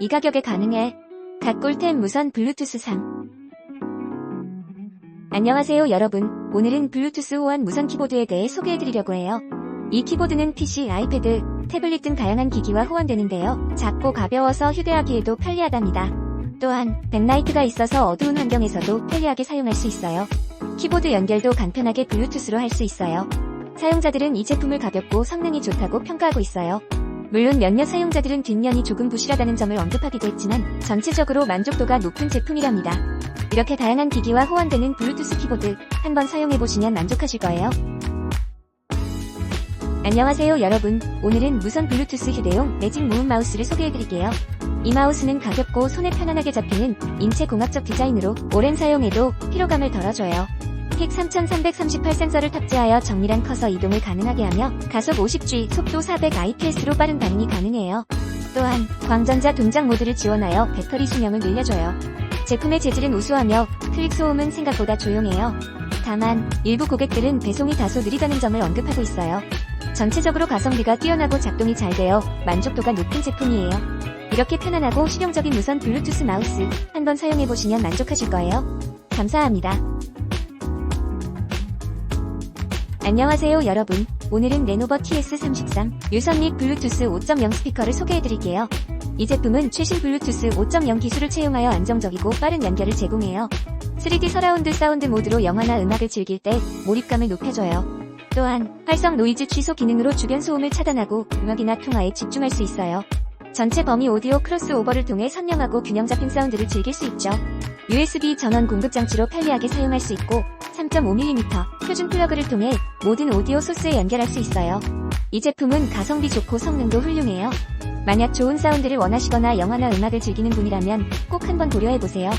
이 가격에 가능해. 갓꿀템 무선 블루투스 상. 안녕하세요 여러분. 오늘은 블루투스 호환 무선 키보드에 대해 소개해드리려고 해요. 이 키보드는 PC, 아이패드, 태블릿 등 다양한 기기와 호환되는데요. 작고 가벼워서 휴대하기에도 편리하답니다. 또한 백라이트가 있어서 어두운 환경에서도 편리하게 사용할 수 있어요. 키보드 연결도 간편하게 블루투스로 할 수 있어요. 사용자들은 이 제품을 가볍고 성능이 좋다고 평가하고 있어요. 물론 몇몇 사용자들은 뒷면이 조금 부실하다는 점을 언급하기도 했지만 전체적으로 만족도가 높은 제품이랍니다. 이렇게 다양한 기기와 호환되는 블루투스 키보드 한번 사용해보시면 만족하실 거예요. 안녕하세요 여러분. 오늘은 무선 블루투스 휴대용 매직 무음 마우스를 소개해드릴게요. 이 마우스는 가볍고 손에 편안하게 잡히는 인체 공학적 디자인으로 오랜 사용에도 피로감을 덜어줘요. 픽3338 센서를 탑재하여 정밀한 커서 이동을 가능하게 하며 가속 50G, 속도 400 IPS로 빠른 반응이 가능해요. 또한 광전자 동작 모드를 지원하여 배터리 수명을 늘려줘요. 제품의 재질은 우수하며 클릭 소음은 생각보다 조용해요. 다만 일부 고객들은 배송이 다소 느리다는 점을 언급하고 있어요. 전체적으로 가성비가 뛰어나고 작동이 잘 되어 만족도가 높은 제품이에요. 이렇게 편안하고 실용적인 무선 블루투스 마우스 한번 사용해보시면 만족하실 거예요. 감사합니다. 안녕하세요 여러분. 오늘은 레노버 TS33 유선 및 블루투스 5.0 스피커를 소개해드릴게요. 이 제품은 최신 블루투스 5.0 기술을 채용하여 안정적이고 빠른 연결을 제공해요. 3D 서라운드 사운드 모드로 영화나 음악을 즐길 때 몰입감을 높여줘요. 또한 활성 노이즈 취소 기능으로 주변 소음을 차단하고 음악이나 통화에 집중할 수 있어요. 전체 범위 오디오 크로스오버를 통해 선명하고 균형 잡힌 사운드를 즐길 수 있죠. USB 전원 공급 장치로 편리하게 사용할 수 있고 3.5mm 표준 플러그를 통해 모든 오디오 소스에 연결할 수 있어요. 이 제품은 가성비 좋고 성능도 훌륭해요. 만약 좋은 사운드를 원하시거나 영화나 음악을 즐기는 분이라면 꼭 한번 고려해보세요.